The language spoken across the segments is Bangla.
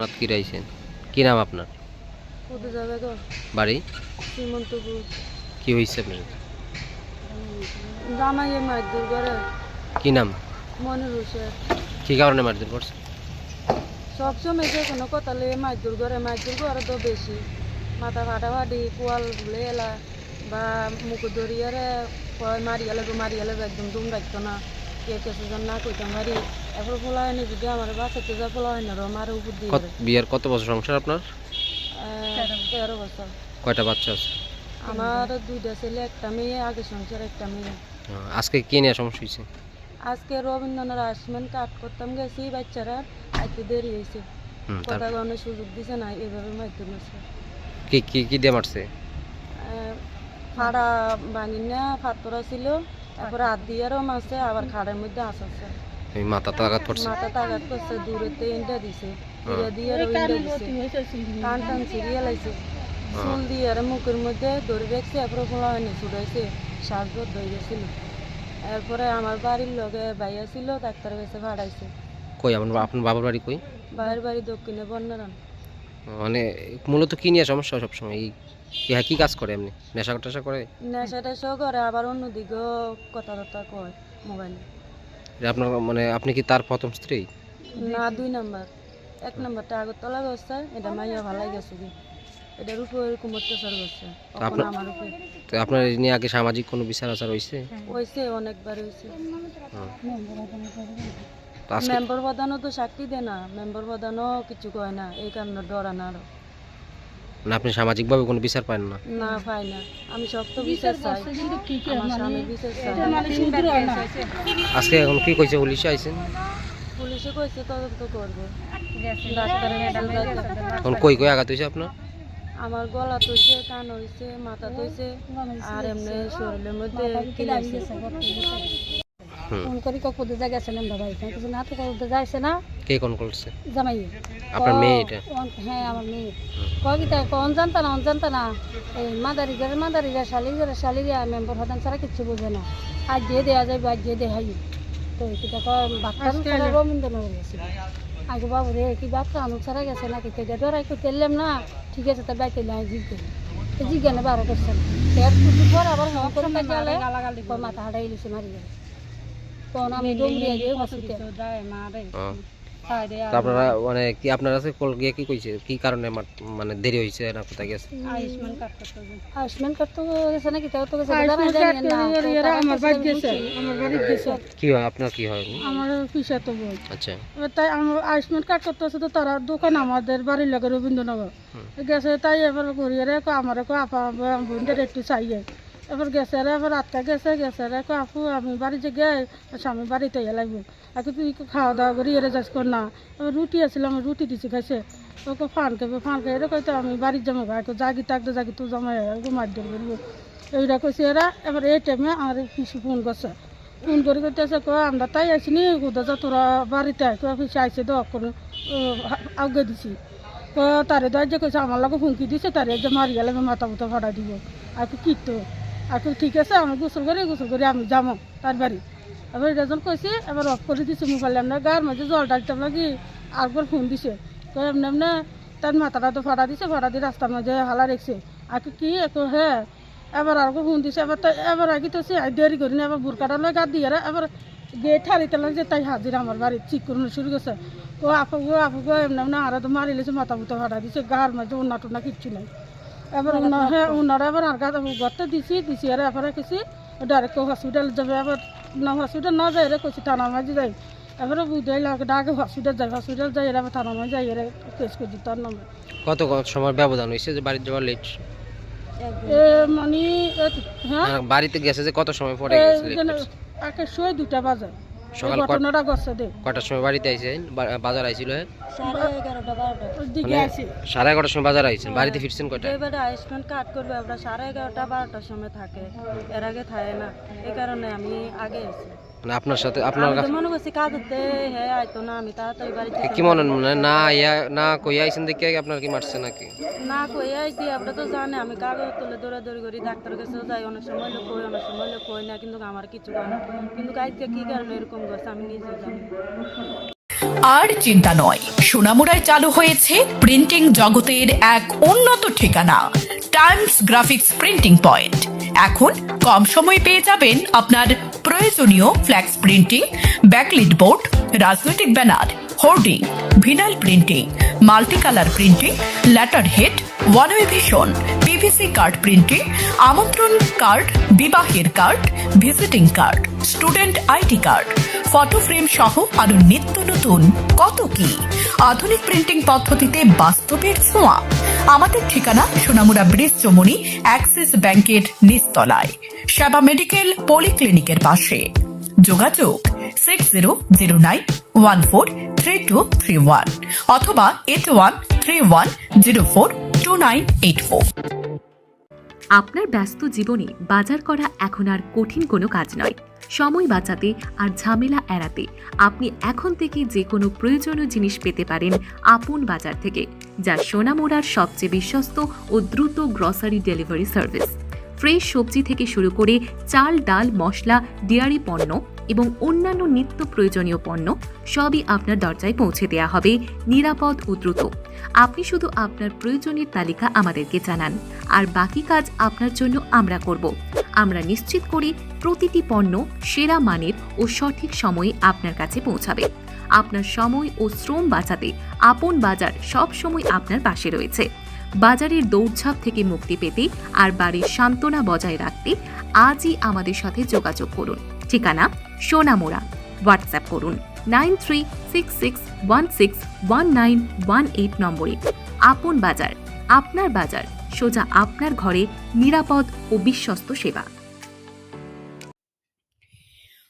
রাত কি নাম আপনার? কি হয়েছে আপনার? জামাইয়ে মারধর করে কি নাম? মনির হোসেন কি কারণে মারধর করছে। সবসময় যে কোনো কথা লিয়ে মারধর করে মারধর করে তো বেশি। মাথা ফাটাফাটি, কোয়াল ভুলে এলা, বা মুখ ধরিয়ারে কয় মারিয়া লাগবে মারিয়া লাগবে একদম দুম রাখতো না। কে কেসে যেন না কইতাম মারি এরপর পোলা হয়নি যদি আমার বাসাতে যা পোলা হয় না রো আমার উপর দিয়ে কত বিয়ের কত বছর সংসার আপনার? তেরো বছর। কয়টা বাচ্চা আছে? আমার দুইটা ছেলে একটা মেয়ে আগে সংসার একটা মেয়ে। আজকে কি নিয়ে সমস্যা হয়েছে আজকে রবীন্দ্রনাথ আসমেন কাট করতাম গেছি বাচ্চারা আইতে দেরি হয়েছে কথা গণে সুযোগ দিছে না এভাবে মাইতে গেছে কি কি কি দিয়ে মারছে? খাড়া ভাঙি না ফাতরা ছিল তারপরে হাত দিয়ারও মারছে আবার খাড়ের মধ্যে আসাচ্ছে ওই মাথা আঘাত করছে। মাথা তাগাত করছে দূরেতে ইন্ডা দিছে। ইয়া দিয়ারও ইন্ডা দিছে। টান টান সিরিয়াল আইছে চুল দিয়ার মুখের মধ্যে ধরে রাখছে এরপরে খোলা হয়নি ছুটাইছে হয়ে গেছিল। এরপরে আমার বাড়ির লগে ভাইয়া ছিল ডাক্তার কাছে ভাড়াইছে। কই আপনার বাবার বাড়ি কই? বাইরের বাড়ি দক্ষিণে বন্যারান মানে মূলত কি নিয়ে সমস্যা সবসময়? এই কি হ্যাঁ কি কাজ করে এমনি? নেশা টেশা করে? নেশা টেশাও করে আবার অন্যদিকেও কথা টথা কয় মোবাইলে আপনার মানে আপনি কি তার প্রথম স্ত্রী? না দুই নাম্বার। এক নাম্বারটা আগরতলা ব্যবস্থা এটা মাইয়া ভালাই গেছে কি এটার উপর এরকম অত্যাচার করছে আপনার- আমার উপরে। তো আপনার এই নিয়ে আগে সামাজিক কোনো বিচার আচার হয়েছে হয়েছে অনেকবার হয়েছে মেম্বার প্রধানও তো সাক্ষী দেয় না মেম্বার প্রধানও কিছু কয় না এই কারণে ডরা না আরও। মানে আপনি সামাজিকভাবে কোনো বিচার পান না? না পাই না। আমি শক্ত বিচার চাই। আমার স্বামী বিচার চাই আজকে এখন কি কইছে? পুলিশে আইছেন? পুলিশে কইছে তদন্ত করবে। যাইতে- এখন কই কই আঘাত হয়েছে আপনার? আমার গলা তৈছে কান হইছে মাথা তৈছে আর এমনি শরীরের মধ্যে ফোন করি কক কোথায় জায়গা গেছিলাম বাবা এখানে কিছু না তো কোথায় যাইছে না। কে কোন করছে? জামাই। আপনার মেয়ে এটা? হ্যাঁ আমার মেয়ে। কবিতা কন জানতা না অন জানতা না এই মাদারি ঘরে মাদারি ঘরে শালি ঘরে শালি মেম্বার হতান ছাড়া কিচ্ছু বোঝে না। আজ যে দেওয়া যাবে আজ যে দেখাই তো এটা ছাড়া রবীন্দ্রনগর গেছে। আগে বাবু রে কি বাচ্চা আনু ছাড়া গেছে না কি কেটে ডরাই করতে এলাম না। ঠিক আছে তা বাইতে নাই জিজ্ঞানে বারো করছেন পর আবার মাথা হাঁটাই লিছে মারি গেলে তখন আমি দৌড়িয়ে গিয়ে হসপিটাল আপনারা মানে কি আপনার কাছে কল গিয়ে কি কইছে? কি কারণে মানে দেরি হয়েছে না কোথায় গেছে? আয়ুষ্মান কার্ড করতে আয়ুষ্মান কার্ড তো গেছে নাকি? তাও তো গেছে দাদা জানি না। আমার বাড়ি গেছে আমার বাড়ি গেছে। কি হয়? আপনার কি হয়? আমার পিসা তো বই আচ্ছা। তাই আমার আয়ুষ্মান কার্ড করতে আছে তো তারা দোকান আমাদের বাড়ির লাগে রবীন্দ্রনগর। গেছে তাই এবার ঘুরিয়ে রে আমার কো আপা বোনদের একটু চাইয়ে। এবার গেছে রে, এবার আটকা গেছে গেছে রে আপু, আমি বাড়ি যে গে স্বামী বাড়িতে লাগবে। আর তুই কি খাওয়া দাওয়া করি, এরে যাস কর না। এবার রুটি আছিল আমি রুটি দিছি, খাইছে। ওকে ফান খাবে ফান খাই এরা কইতো আমি বাড়ির জামা ভাই জাগি তাকতে জাগি তুই জামাই ঘুমাই দিয়ে করব এইটা কইছে, এরা, এবার এই টাইমে আমার পিসি ফোন করছে। ফোন করে করতেছে কো আমরা তাই আসিনি কোথা যা, তোরা বাড়িতে আয় কো পিসি আইসে তো কোনো আগে দিছি। তো তারে তো যে কইছে, আমার লগে হুমকি দিছে, তারে যে মারি গেলে মাথা মুথা ফাটা দিব। আর কি কি তো? আর কি ঠিক আছে, আমি গোসল করি, গোসল করে, আমি যাব তার বাড়ি। এবার এটা যখন কইছি, এবার অফ করে দিছে মোবাইল এমনি গার মাঝে জল ডালতাম নাকি আরেকবার ফোন দিছে। তো এমনি এমনি তার মাথাটা তো ফাটা দিছে, ফাটা দিয়ে রাস্তার মাঝে হালা রেখছে। আর কি একো হ্যাঁ এবার আর ফোন দিছে, এবার তাই এবার আগে তো সে দেরি করি না এবার বুরকাটা লয় গাদ দিয়ে এবার গেট হারিতে যে তাই হাজির আমার বাড়ি, ঠিক করুন, শুরু করছে। ও আপু গো গো এমনি এমনি, আর তো মারি লেছে মাথা মুথা ফাটা দিছে, গার মাঝে উন্না টুন্না কিচ্ছু নাই। এবার হ্যাঁ উন্নারা এবার আর গাছ গর্তে দিছি দিছি আর এবার কিছু ডাইরেক্ট হসপিটাল যাবে এবার না হসপিটাল না যাই রে কইছি থানা মাঝে যাই। এবারে বুঝাই লাগে ডাকে হসপিটাল যাই হসপিটাল যাই এবার থানা মাঝে যাই এর কেস করছি তার নামে। কত সময় ব্যবধান হয়েছে যে বাড়িতে যাওয়ার লেট এ মানে হ্যাঁ? বাড়িতে গেছে যে কত সময় পরে গেছে? একে শোয় দুটা বাজে। সকাল কট- ঘটনাটা করছে দে কটার সময় বাড়িতে আইছেন? বাজার আইছিল? হ্যাঁ? সাড়ে মানে আছে সাড়ে এগারোটার সময় বাজার আইছেন? বাড়িতে ফিরছেন কয়টা এবারে আয়ুষ্মান কার্ড করবে আমরা। সাড়ে এগারোটা বারোটার সময় থাকে। এর আগে থাকে না। এই কারণে আমি আগে এসেছি মানে আপনার সাথে আপনার কাছে মনে করছি কাজ হতে হ্যাঁ আইতো না আমি তাড়াতাড়ি বাড়িতে এ কি মনে মানে না ইয়া না কই আইছেন দেখে আপনার কি মারছে নাকি? না কই আইছি আপনি তো জানে আমি কাগজ তুলে দৌড়াদৌড়ি করি ডাক্তার কাছেও যাই অনেক সময় লোক কই অনেক সময় লোক কই না কিন্তু আমার কিছু না। কিন্তু আজকে কি কারণে এরকম করছে আমি নিজেও জানি আর চিন্তা নয় সোনামুড়ায় চালু হয়েছে প্রিন্টিং জগতের এক উন্নত ঠিকানা টাইমস গ্রাফিক্স প্রিন্টিং পয়েন্ট এখন কম সময়ে পেয়ে যাবেন আপনার প্রয়োজনীয় ফ্ল্যাক্স প্রিন্টিং ব্যাকলিট বোর্ড রাজনৈতিক banner hoarding vinyl printing multicolour printing letter head one way vision PVC card printing আমন্ত্রণ কার্ড বিবাহের card visiting card student ID card photo frame সহ আরও নিত্য নতুন। কত কি? আধুনিক প্রিন্টিং পদ্ধতিতে বাস্তবের ছোঁয়া। আমাদের ঠিকানা সোনামুড়া ব্রিজ চমুনি, অ্যাক্সিস ব্যাংকের নিচতলায়। সেবা মেডিকেল পলিক্লিনিকের পাশে। যোগাযোগ six zero zero nine one four three two three one অথবা eight one three one zero four two nine eight four আপনার ব্যস্ত জীবনে বাজার করা এখন আর কঠিন কোনো কাজ নয়। সময় বাঁচাতে আর ঝামেলা এড়াতে। আপনি এখন থেকে যে কোনো প্রয়োজনীয় জিনিস পেতে পারেন আপন বাজার থেকে, যা সোনামোড়ার সবচেয়ে বিশ্বস্ত ও দ্রুত গ্রসারি ডেলিভারি সার্ভিস। ফ্রেশ সবজি থেকে শুরু করে চাল, ডাল, মশলা, ডেয়ারি পণ্য এবং অন্যান্য নিত্য প্রয়োজনীয় পণ্য সবই আপনার দরজায় পৌঁছে দেওয়া হবে নিরাপদ ও দ্রুত। আপনি শুধু আপনার প্রয়োজনের তালিকা আমাদেরকে জানান, আর বাকি কাজ আপনার জন্য আমরা করব। আমরা নিশ্চিত করি প্রতিটি পণ্য সেরা মানের ও সঠিক সময়ে আপনার কাছে পৌঁছাবে। আপনার সময় ও শ্রম বাঁচাতে আপন বাজার সব সময় আপনার পাশে রয়েছে। বাজারের দৌড়ঝাঁপ থেকে মুক্তি পেতে আর বাড়ির সান্ত্বনা বজায় রাখতে আজই আমাদের সাথে যোগাযোগ করুন। ঠিকানা সোনামোড়া। হোয়াটসঅ্যাপ করুন। Nine three six six one six one nine one eight নম্বরে। আপন বাজার, আপনার বাজার, সোজা আপনার ঘরে নিরাপদ ও বিশ্বস্ত সেবা।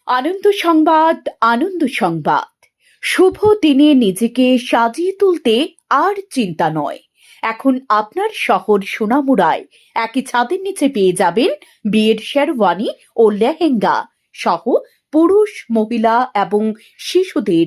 আনন্দ সংবাদ আনন্দ সংবাদ। শুভ দিনে নিজেকে সাজিয়ে তুলতে আর চিন্তা নয়। এখন আপনার শহর সোনামুড়ায়। একই ছাদের নিচে পেয়ে যাবেন বিয়ের শেরওয়ানি ও লেহেঙ্গা সহ পুরুষ, মহিলা এবং শিশুদের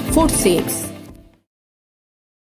Four six